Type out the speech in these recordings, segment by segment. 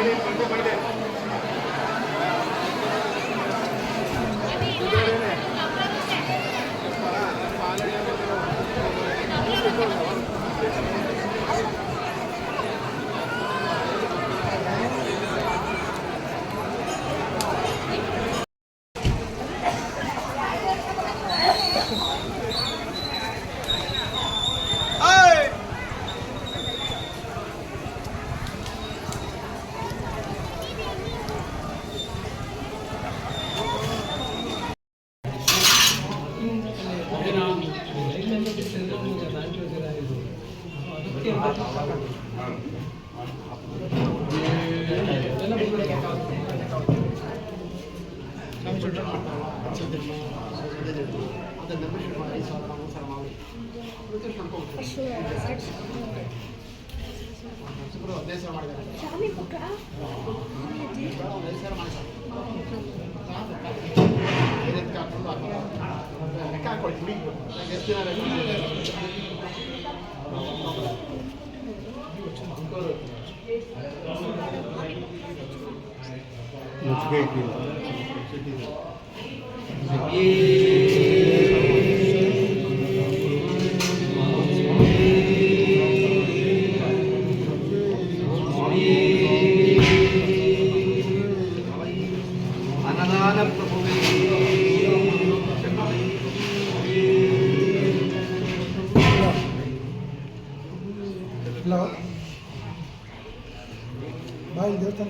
Aire 두 개 있고요. ಬಾಯಿ ದೇವಸ್ಥಾನ ಅಯ್ಯಪ್ಪೋ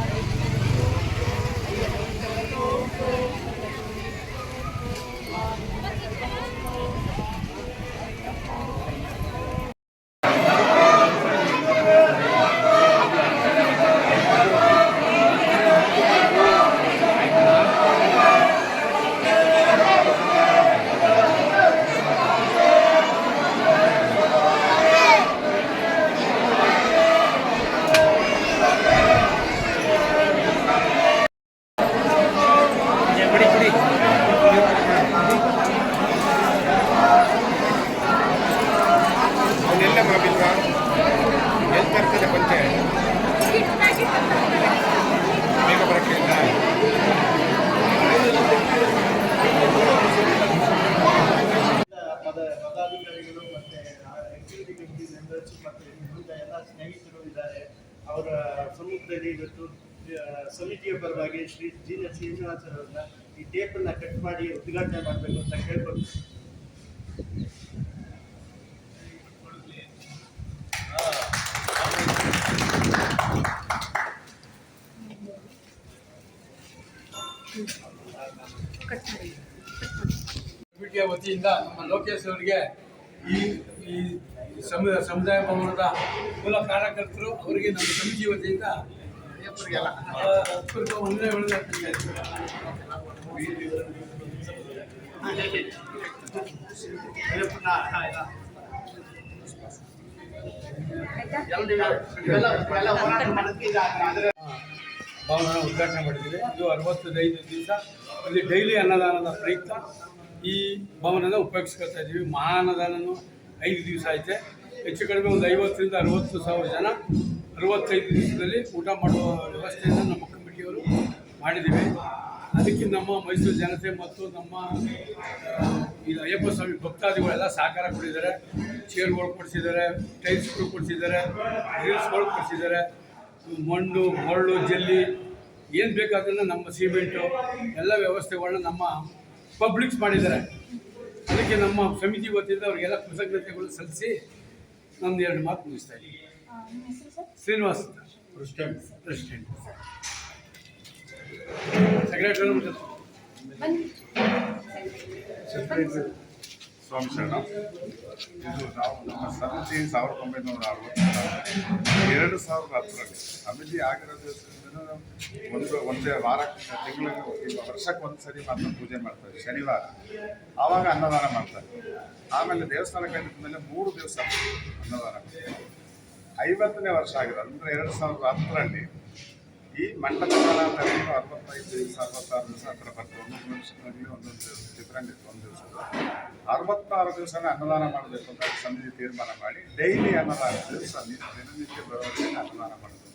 ಸ್ನೇಹಿತರು ಇದ್ದಾರೆ. ಅವರ ಸಮ್ಮುಖದಲ್ಲಿ ಇವತ್ತು ಸಮಿತಿಯ ಪರವಾಗಿ ಶ್ರೀ ಜಿ. ಎಸ್. ಶ್ರೀನಿವಾಸ್ ಅವರನ್ನ ಈ ಟೇಪ್ ಅನ್ನ ಕಟ್ ಮಾಡಿ ಉದ್ಘಾಟನೆ ಮಾಡಬೇಕು ಅಂತ ಕೇಳ್ಬೋದು ಕಮಿಟಿಯ ವತಿಯಿಂದ ನಮ್ಮ ಲೋಕೇಶ್ ಅವರಿಗೆ ಈ ಈ ಸಮುದಾಯ ಸಮುದಾಯ ಭವನದ ಮೂಲ ಕಾರ್ಯಕರ್ತರು ಅವರಿಗೆ ನಮ್ಮ ಸಮಿತಿ ವತಿಯಿಂದ ಭವನ ಉದ್ಘಾಟನೆ ಮಾಡಿದ್ದೀವಿ. ಇದು ಅರವತ್ತೈದು ದಿವಸ. ಇಲ್ಲಿ ಡೈಲಿ ಅನ್ನದಾನದ ಪ್ರಯುಕ್ತ ಈ ಭವನನ ಉಪಯೋಗಿಸ್ಕೊಳ್ತಾ ಇದ್ದೀವಿ ಮಹಾನದಾನನು. ಐದು ದಿವಸ ಐತೆ ಹೆಚ್ಚು ಕಡಿಮೆ ಒಂದು ಐವತ್ತರಿಂದ ಅರವತ್ತು ಸಾವಿರ ಜನ ಅರವತ್ತೈದು ದಿವಸದಲ್ಲಿ ಊಟ ಮಾಡುವ ವ್ಯವಸ್ಥೆಯನ್ನು ನಮ್ಮ ಕಮಿಟಿಯವರು ಮಾಡಿದ್ದೀವಿ. ಅದಕ್ಕೆ ನಮ್ಮ ಮೈಸೂರು ಜನತೆ ಮತ್ತು ನಮ್ಮ ಈ ಅಯ್ಯಪ್ಪ ಸ್ವಾಮಿ ಭಕ್ತಾದಿಗಳೆಲ್ಲ ಸಹಕಾರ ಕೊಟ್ಟಿದ್ದಾರೆ. ಚೇರ್ಗಳು ಕೊಡಿಸಿದ್ದಾರೆ, ಟೈಲ್ಸ್ಗಳು ಕೊಡಿಸಿದ್ದಾರೆ ರೀಲ್ಸ್ಗಳು ಕೊಡಿಸಿದ್ದಾರೆ. ಮಣ್ಣು, ಮರಳು, ಜಲ್ಲಿ ಏನು ಬೇಕಾದ್ರೂ ನಮ್ಮ ಸಿಮೆಂಟು, ಎಲ್ಲ ವ್ಯವಸ್ಥೆಗಳನ್ನ ನಮ್ಮ ಪಬ್ಲಿಕ್ಸ್ ಮಾಡಿದ್ದಾರೆ. ಅದಕ್ಕೆ ನಮ್ಮ ಸಮಿತಿ ವತಿಯಿಂದ ಅವರಿಗೆಲ್ಲ ಕೃತಜ್ಞತೆಗಳು ಸಲ್ಲಿಸಿ ನಮ್ದು ಎರಡು ಮಾತು ಮುಗಿಸ್ತಾ ಇದ್ದೀನಿ. ಶ್ರೀನಿವಾಸ್ ಪ್ರೆಸಿಡೆಂಟ್ ಪ್ರೆಸಿಡೆಂಟ್ ಸೆಕ್ರೆಟರಿ ಸ್ವಾಮಿ ಶರಣ ಇದು ನಾವು ನಮ್ಮ ಸಮಿತಿ ಸಾವಿರದ ಒಂಬೈನೂರ ಅರವತ್ತ ಎರಡು ಸಾವಿರದ ಹತ್ತರಲ್ಲಿ ಆಗಿರೋ ದಿವಸದಿಂದ ಒಂದು, ಒಂದೇ ವಾರಕ್ಕೆ ತಿಂಗಳಿಗೆ ವರ್ಷಕ್ಕೆ ಒಂದು ಸರಿ ಮಾತ್ರ ಪೂಜೆ ಮಾಡ್ತಾರೆ, ಶನಿವಾರ. ಆವಾಗ ಅನ್ನದಾನ ಮಾಡ್ತಾರೆ. ಆಮೇಲೆ ದೇವಸ್ಥಾನ ಕಟ್ಟಿದ ಮೇಲೆ ಮೂರು ದಿವಸ ಅನ್ನದಾನ. ಐವತ್ತನೇ ವರ್ಷ ಆಗಿದೆ, ಅಂದರೆ ಎರಡು ಸಾವಿರದ ಹತ್ತರಲ್ಲಿ ಈ ಮಂಟಪಗಳ ತಗೊಂಡು ಅರವತ್ತೈದು ದಿವಸ, ಅರವತ್ತಾರು ದಿವಸ ಹತ್ರ ಬರ್ತವೆ ಒಂದೊಂದು ವರ್ಷದಲ್ಲಿ ಒಂದೊಂದು ಇತ್ತು ಒಂದು ದಿವಸ ಅರವತ್ತಾರು ದಿವಸನ ಅನ್ನದಾನ ಮಾಡಬೇಕು ಅಂತ ಸಮಿತಿ ತೀರ್ಮಾನ ಮಾಡಿ ಡೈಲಿ ಅನ್ನದಾನ, ದಿವಸ ದಿನನಿತ್ಯ ಬರೋರಿಗೆ ಅನ್ನದಾನ ಮಾಡಬೇಕು.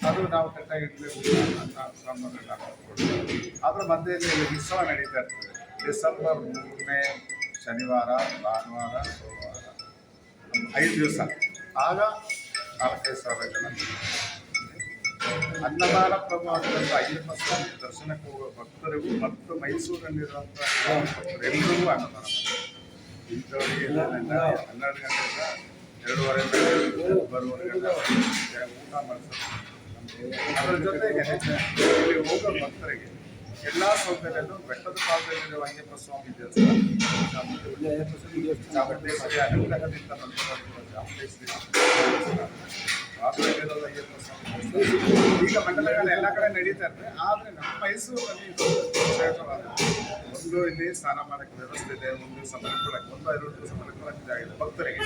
ಅದು ನಾವು ಕಟ್ಟಾಗಿ ಇಡಬೇಕು ಅನ್ನ ಸಾಂಬಾರೆಲ್ಲ ಅದರ ಅದ್ರ ಮಧ್ಯದಲ್ಲಿ ಉತ್ಸವ ನಡೀತಾ ಇರ್ತದೆ. ಡಿಸೆಂಬರ್ ಮೂರನೇ ಶನಿವಾರ, ಭಾನುವಾರ, ಸೋಮವಾರ, ಐದು ದಿವಸ. ಆಗ ನಾಲ್ಕೈದು ಸಾವಿರ ಜನ ಅನ್ನದಾನ ಪ್ರಮಾಣದಲ್ಲಿ ಅಯ್ಯಪ್ಪ ಸ್ವಾಮಿ ದರ್ಶನಕ್ಕೆ ಹೋಗುವ ಭಕ್ತರಿಗೂ ಮತ್ತು ಮೈಸೂರಿನಲ್ಲಿರುವಂಥ ಭಕ್ತರೆಲ್ಲರಿಗೂ ಅನ್ನದಾನ. ಇಂಥವರಿಗೆ ಹನ್ನೆರಡು ಗಂಟೆಯಿಂದ ಎರಡೂವರೆ ಬರುವರೆ ಗಂಟೆ ಊಟ ಮಾಡಿಸ್ತಾರೆ ಅದರ ಜೊತೆಗೆ ಇಲ್ಲಿ ಹೋಗೋ ಭಕ್ತರಿಗೆ ಎಲ್ಲ ಸೌಕರ್ಯಗಳು ಬೆಟ್ಟದ ಕಾಲದಲ್ಲಿರುವ ಅಯ್ಯಪ್ಪ ಸ್ವಾಮಿ ದೇವಸ್ಥಾನ, ಚಾಮುಂಡೇಶ್ವರಿ. ಅನುಗ್ರಹದಿಂದ ಬಂದಿರುವ ಚಾಮುಂಡೇಶ್ವರಿ ಈಗ ಮಂಡಲಗಳು ಎಲ್ಲ ಕಡೆ ನಡೀತಾ ಇರ್ತದೆ ಆದರೆ ನಮ್ಮ ಮೈಸೂರಲ್ಲಿ ಒಂದು ಇಲ್ಲಿ ಸ್ನಾನ ಮಾಡಕ್ಕೆ ವ್ಯವಸ್ಥೆ ಇದೆ ಒಂದು ಸಮರ್ಪಣಕ್ಕೆ ಒಂದು ಐವತ್ತು ಸಮರ್ಪಣಕ್ಕೆ ಜಾಗ ಇದೆ ಭಕ್ತರಿಗೆ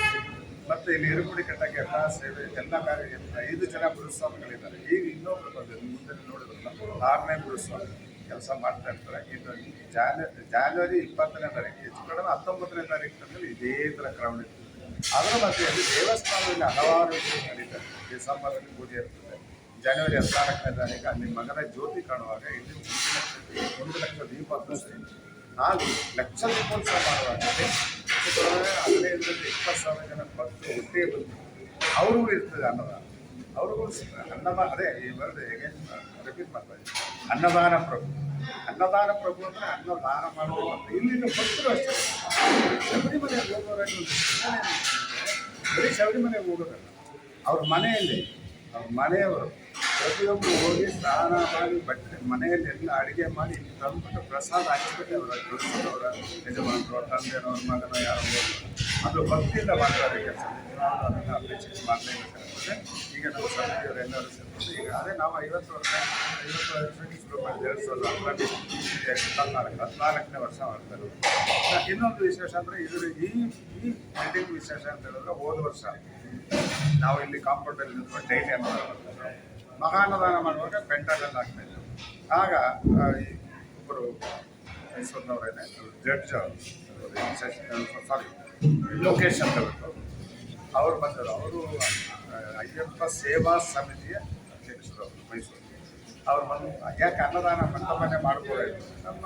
ಮತ್ತೆ ಇಲ್ಲಿ ಇರುಮುಡಿ ಕಟ್ಟಕ್ಕೆ ಎಲ್ಲ ಸೇವೆ ಎಲ್ಲ ಕಾರ್ಯ ಐದು ಜನ ಗುರುಸ್ವಾಮಿಗಳಿದ್ದಾರೆ ಈಗ ಇನ್ನೊಬ್ಬರು ಬಂದಿದೆ ಮುಂದೆ ನೋಡಿದ್ರಲ್ಲ ಆರನೇ ಗುರುಸ್ವಾಮಿ ಕೆಲಸ ಮಾಡ್ತಾ ಇರ್ತಾರೆ ಇದು ಜಾನ ಜಾನ್ವರಿ ಇಪ್ಪತ್ತನೇ ತಾರೀಕು ಹೆಚ್ಚು ಕಡಿಮೆ ಹತ್ತೊಂಬತ್ತನೇ ತಾರೀಕಿನಲ್ಲಿ ಇದೇ ಥರ ಕ್ರೌಡ್ ಇರ್ತದೆ ಅದರ ಮಧ್ಯೆಯಲ್ಲಿ ದೇವಸ್ಥಾನದಲ್ಲಿ ಹಲವಾರು ನಡೀತಾರೆ ಡಿಸೆಂಬರಲ್ಲಿ ಪೂಜೆ ಇರ್ತದೆ. ಜನವರಿ ಹದಿನಾಲ್ಕನೇ ತಾರೀಕು ಅಲ್ಲಿ ಮಗನ ಜ್ಯೋತಿ ಕಾಣುವಾಗ ಇಲ್ಲಿ ಒಂದು ಲಕ್ಷ ದೀಪ ಹಾಗೂ ಲಕ್ಷ ದೀಪೋತ್ಸವ ಮಾಡುವಾಗ ಹದಿನೈದರಲ್ಲಿ ಇಪ್ಪತ್ತು ಸಾವಿರ ಜನ ಭಕ್ತರು ಒಟ್ಟಿಗೆ ಬಂದು ಅವ್ರಿಗೂ ಇರ್ತದೆ ಅನ್ನದಾನ. ಅವ್ರಿಗೂ ಅನ್ನದಾನ, ಅದೇ ಈ ಬರದೆ ಹೇಗೆ ರಿಪೀಟ್ ಮಾಡ್ತಾ ಅನ್ನದಾನ ಪ್ರಭು. ಅನ್ನದಾನ ಪ್ರಭು ಅಂದರೆ ಅನ್ನದಾನ ಮಾಡುವ ಇಲ್ಲಿನ ಭಕ್ತರು ಅಷ್ಟೇ. ಶಬರಿಮಲೆ ಹೋಗೋರಾಗಿ? ಬರೀ ಶಬರಿಮಲೆಗೆ ಹೋಗೋದಲ್ಲ, ಅವ್ರ ಮನೆಯಲ್ಲಿ, ಅವ್ರ ಮನೆಯವರು ಪ್ರತಿಯೊಬ್ಬರು ಹೋಗಿ ಸ್ನಾನ ಮಾಡಿ ಬಟ್ಟೆ ಮನೆಯಲ್ಲಿ ಎಲ್ಲ ಅಡುಗೆ ಮಾಡಿ, ತಂದ್ಬಿಟ್ಟು ಪ್ರಸಾದ ಹಾಕಿಬಿಟ್ಟು ಅವರ ಅವರ ಯಜಮಾನರು ತಂದೆನವ್ರ ಮಗನ, ಯಾರೋ ಹೋದ್ರು. ಅದು ಭಕ್ತಿಯಿಂದ ಮಾಡ್ತಾರೆ ಕೆಲಸ ಅದನ್ನು ಮಾಡಲೇಬೇಕಾಗ್ತದೆ ಈಗ ನಮ್ಮ ಸಮಿತಿಯವರು ಎಲ್ಲರೂ ಈಗ ಅದೇ ನಾವು ಐವತ್ತು ವರ್ಷ, ಐವತ್ತು ವರ್ಷಕ್ಕೆ ಶುರು ಎರಡು ಸಾವಿರದ ಹತ್ತರಲ್ಲಿ ಹದಿನಾಲ್ಕು, ಹದಿನಾಲ್ಕನೇ ವರ್ಷ ಮಾಡ್ತಾರೆ. ಇನ್ನೊಂದು ವಿಶೇಷ ಅಂದರೆ ಇದ್ರ ಈ ಈ ಬಿಲ್ಡಿಂಗ್ ವಿಶೇಷ ಅಂತ ಹೇಳಿದ್ರೆ ಹೋದ ವರ್ಷ ನಾವು ಇಲ್ಲಿ ಕಾಂಪೌಂಡಲ್ಲಿ ನಿಂತ್ಕೊಂಡು ಡೈಲಿ ಅನ್ನದಾನ ಮಹಾನದಾನ ಮಾಡುವಾಗ ಪೆಂಟಲೆಲ್ಲ ಆಗ್ತಾ ಇತ್ತು ಆಗ ಒಬ್ಬರು ಮೈಸೂರಿನವರೇನೆ ಜಡ್ಜ್ ಸಾರಿ ಲೋಕೇಶ್ ಅಂತ ಅವ್ರು ಬಂದರು. ಅವರು ಅಯ್ಯಪ್ಪ ಸೇವಾ ಸಮಿತಿಯ ಅಧ್ಯಕ್ಷರು ಮೈಸೂರು. ಅವ್ರು ಬಂದು, ಯಾಕೆ ಅನ್ನದಾನ ಮಂಟಪನೆ ಮಾಡ್ಕೊಳ್ಳೋದು ನಮ್ಮ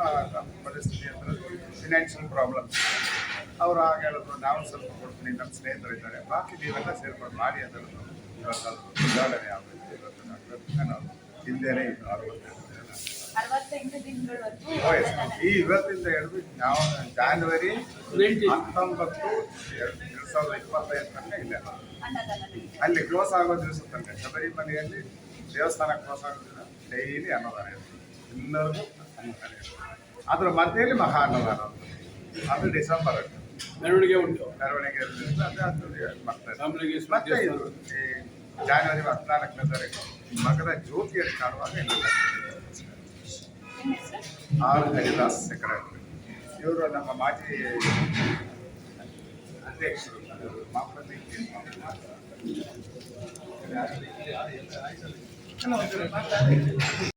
ಪರಿಸ್ಥಿತಿ ಅಂದರೆ ಫಿನಾನ್ಷಿಯಲ್ ಪ್ರಾಬ್ಲಮ್ಸ್ ಅವ್ರು ಆಗ ಹೇಳಿದ್ರು, ನಾವು ಸ್ವಲ್ಪ ಕೊಡ್ತೀನಿ ನಮ್ಮ ಸ್ನೇಹಿತರಿದ್ದಾರೆ ಬಾಕಿ ನೀವೆಲ್ಲ ಸೇರ್ಕೊಂಡು ಮಾಡಿ. ಅಂತ ಉದ್ಘಾಟನೆ ಆಗಬೇಕು ಇವತ್ತು ನಾವು ಹಿಂದೆನೇ ಅರವತ್ತೆಂಟು ಈ ಇವತ್ತಿಂದ ಹಿಡಿದು ನಾವು ಜಾನ್ವರಿ ಹತ್ತೊಂಬತ್ತು ಎರಡು ಎರಡು ಸಾವಿರದ ಇಪ್ಪತ್ತೈದು ತನಕ ಇಲ್ಲೇ. ಅಲ್ಲಿ ಕ್ಲೋಸ್ ಆಗೋ ದಿವಸ ತನಕ ಶಬರಿಮಲೆಯಲ್ಲಿ ದೇವಸ್ಥಾನ ಕ್ಲೋಸ್ ಆಗೋದಿಲ್ಲ ಡೈಲಿ ಅನ್ನದಾನ ಇರ್ತದೆ ಎಲ್ಲರಿಗೂ ಅನ್ನದಾನ ಇರ್ತದೆ ಅದ್ರ ಮಧ್ಯೆಯಲ್ಲಿ ಮಹಾ ಅನ್ನದಾನ ಅದು ಡಿಸೆಂಬರ್ ಅಲ್ಲಿ. ಮೆರವಣಿಗೆ ಉಂಟು. ಮೆರವಣಿಗೆ ಮತ್ತೆ ಇದು ಜಾನ್ವರಿ ಹದಿನಾಲ್ಕನೇ ತಾರೀಕು. ಮಗದ ಜ್ಯೋತಿಯಲ್ಲಿ ಕಾಣುವಾಗ ಇಲ್ಲಿ? ಆರ್ ಹರಿದಾಸ್ ಸೆಕ್ರೆಟರಿ ಇವರು ನಮ್ಮ ಮಾಜಿ ಅಧ್ಯಕ್ಷರು ಮಾಮೂಲಿ